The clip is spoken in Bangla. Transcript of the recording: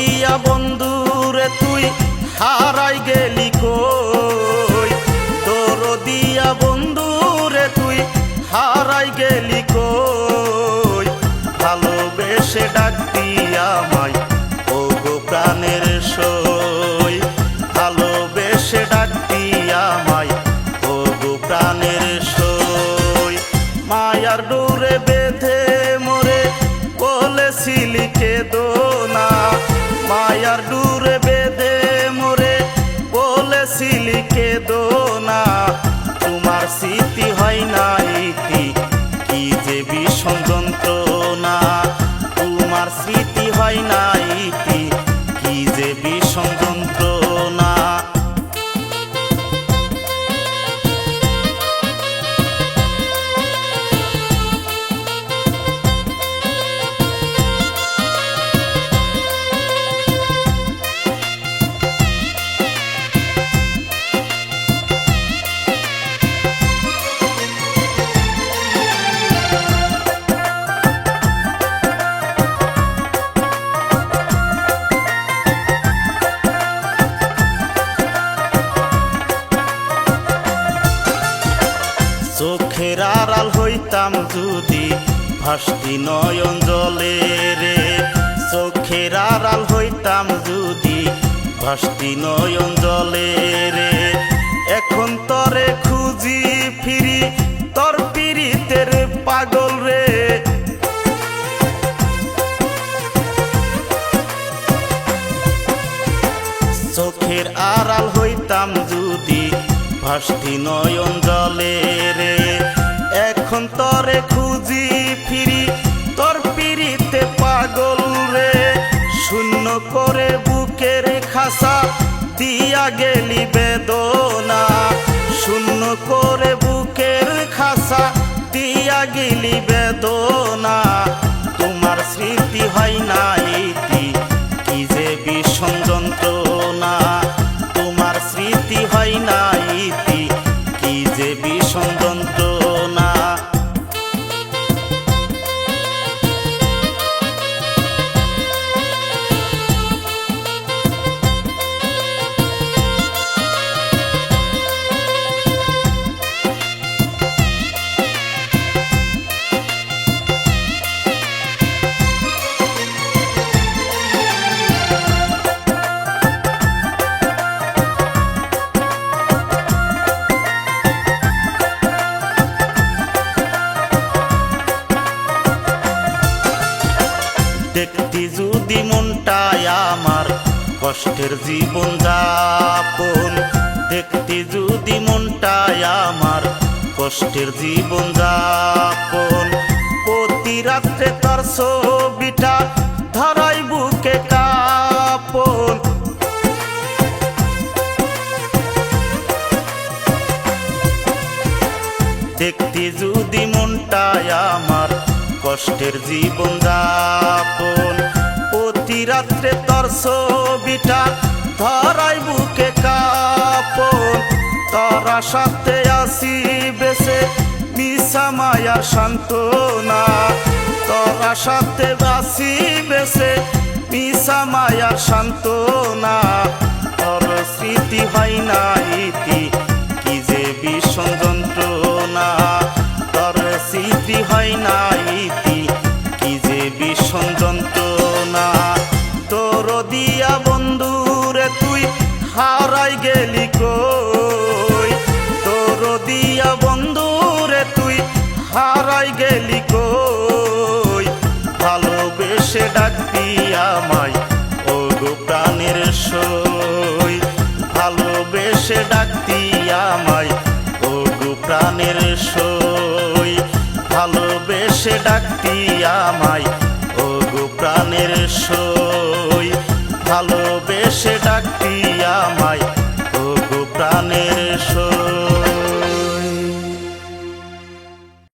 দিয়া বন্ধুরে তুই হারাই গেলি কই? তোর দিয়া বন্ধুরে তুই হারাই গেলি কই? ভালোবেসে ডাক দিয়া মাই ও গো প্রাণের সই। ভালোবেসে ডাক দিয়া মাই ও গো প্রাণের সই। মায়ার ডোরে বেঁধে মরে বলেছিলি কেদো না। মায়ার ডুরে বেঁধে মোরে বলেছিলি কেদো দোনা তোমার স্মৃতি হয় না হইতাম যদি ভাসতি নয়ন জলে রে। চোখের আড়াল হইতাম যদি ভাসতি নয়ন জলে রে। এখন তরে খুঁজি ফিরি, তোর পিরিতের পাগল রে। চোখের আড়াল হইতাম যদি ভাসতি নয়ন জলে রে। এখন তরে খুঁজি ফিরি, তোর পিড়িতে পাগল রে। শূন্য করে বুকের খাসা, দিয়া গেলি বেদনা। শূন্য করে বুকের খাসা, দিয়া গেলি বেদনা। তোমার স্মৃতি হয় না ইতি কষ্টের জীবন যাপন। দেখতে যদি মনটায় আমার কষ্টের জীবন যাপন। প্রতি রাত্রে তার ছবিটা ধরাই বুকে কাপন। দেখতে যদি মনটায় আমার কষ্টের জীবন যাপন। রাত্রে তোর ছবিটা ধরাই বুকে কাপন তোরা সাথে আসি বেসে মিশা মায়ার সান্ত্বনা। তোরা সাথে আসি বেসে মিশা মায়ার সান্ত্বনা। তোর স্মৃতি হয় না ইতি, কি যে ভীষণ যন্ত্রণা। তোর স্মৃতি হয় না দিয়া বন্ধুরে তুই হারাই গেলি কই? তোর দিয়া বন্ধুরে তুই হারাই গেলি কই? ভালোবেসে ডাকতি আমায় ও গো প্রাণের সই। ভালোবেসে ডাকতি আমায় ও গো প্রাণের সই। ভালোবেসে ডাকতি আমায় ও গো প্রাণের সই। ভালোবেসে